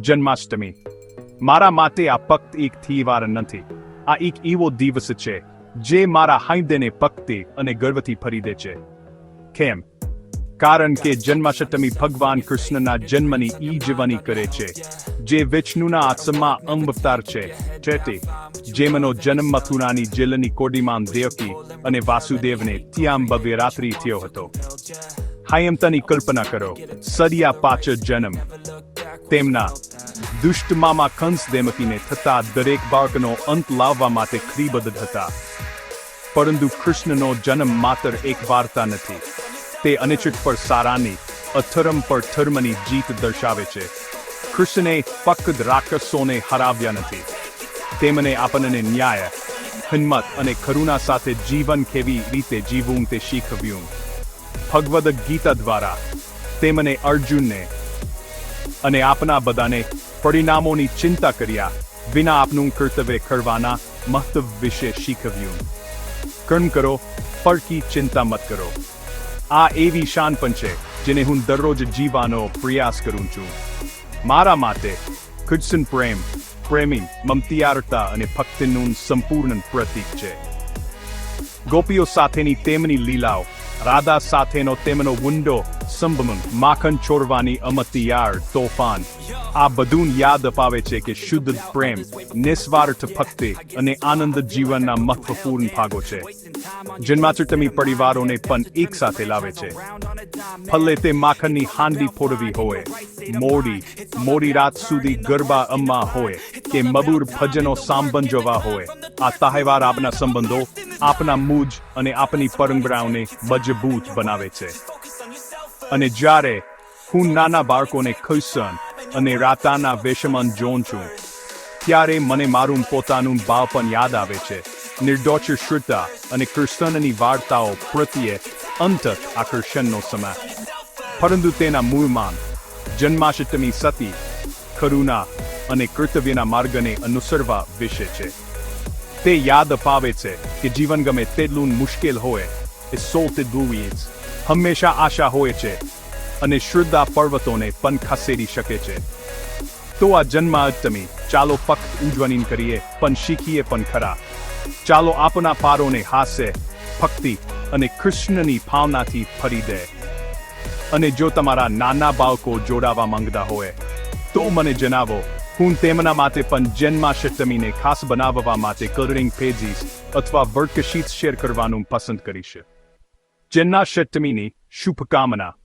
જન્માષ્ટમી. મારા માટે આ ફક્ત એક થીવાર નથી. આ એક એવો દિવસ છે, જે મારા હાઈદેને પકતે અને ગર્વથી ફરી દે છે. કેમ? કારણ કે જન્માષ્ટમી ભગવાન કૃષ્ણના જન્મની ઈજવણી કરે છે, જે વિષ્ણુના આત્મા અવતાર છે જેથી જેમનો જન્મ મથુરાની જેલની કોડીમાં દેવકી અને વાસુદેવને ત્યાં ભવ્ય રાત્રિ થયો હતો. હાયમતાની કલ્પના કરો, સરિયા પાછળ જન્મ. તેમના દુષ્ટ મામા કંસ દેમકીને થતા દરેક બાળકનો અંત લાવવા માટે ખરીબદ્ધ હતા. પરંતુ કૃષ્ણનો જન્મ માત્ર એક વાર્તા નથી. તે અનિચિત પર સારાની, અથરમ પર ધર્મની જીત દર્શાવે છે. કૃષ્ણે ફક્ત રાક્ષસોને હરાવ્યા નથી. તેમને આપણને ન્યાય, હિંમત અને કરુણા સાથે જીવન કેવી રીતે જીવવું તે શીખવ્યું. ભગવદ ગીતા દ્વારા તેમને અર્જુનને અને આપના બધાને પરિણામોની ચિંતા કર્યા વિના આપનું કર્તવ્ય કરવાના મહત્વ વિશે શીખવ્યું. કર્મ કરો, ફળકી ચિંતા મત કરો. આ એવી શાનપણ છે, જેને હું દરરોજ જીવવાનો પ્રયાસ કરું છું. મારા માટે ખુદસન પ્રેમ, પ્રેમી, મમતિયારતા અને ભક્તિનું સંપૂર્ણ પ્રતીક છે. ગોપીઓ સાથેની તેમની લીલાઓ રાધા સાથેનો તેમનો ગુંડો સંભમન માખણ છોડવાની અમતિયાર તોફાન. આ બધું યાદ અપાવે છે કે શુદ્ધ પ્રેમ, નિસ્વાર્થ ભક્તિ અને આનંદ જીવનના મહત્વપૂર્ણ ભાગો છે. જન્માષ્ટમી પરિવારોને પણ એક સાથે લાવે છે. ભલે તે માખણની હાંડી ફોડવી હોય, મોડી મોડી રાત સુધી ગરબા અમ્મા હોય કે મબૂર ભજનો સાંભંજવા હોય, આ તહેવાર આપના સંબંધો આપના મૂજ અને આપની પરંપરાઓને મજબૂત બનાવે છે. અને જ્યારે હું નાના બાળકોને ખુશન અને રાતાના વેશમન જોઉં છું, ત્યારે મને મારું પોતાનું બાળપણ યાદ આવે છે. નિર્દોષ શ્રુતા અને કૃષ્ણની વાર્તાઓ પ્રત્યે અંતત આકર્ષણનો સમય. પરંતુ તેના મૂળમાં જન્માષ્ટમી સતી, કરુણા અને કર્તવ્યના માર્ગને અનુસરવા વિશે છે. તે યાદ અપાવે છે કે જીવન ગમે તેટલું મુશ્કેલ હોય, એ સો તેટલું જ. હંમેશા આશા હોય છે અને શ્રદ્ધા પર્વતોને પણ ખસેડી શકે છે. તો આ જન્માષ્ટમી, ચાલો ફક્ત ઉજવણી કરીએ, પણ શીખીએ પણ ખરા. ચાલો આપના પારોને હાસે, ભક્તિ અને કૃષ્ણની ભાવનાથી ફરી દે. અને જો તમારા નાના બાળકો જોડાવા માંગતા હોય, તો મને જણાવો હું તેમના માટે પણ જન્માષ્ટમીને ખાસ બનાવવા માટે કલરિંગ પેજીસ અથવા વર્કશીટ શેર કરવાનું પસંદ કરીશ. જન્માષ્ટમીની શુભકામના.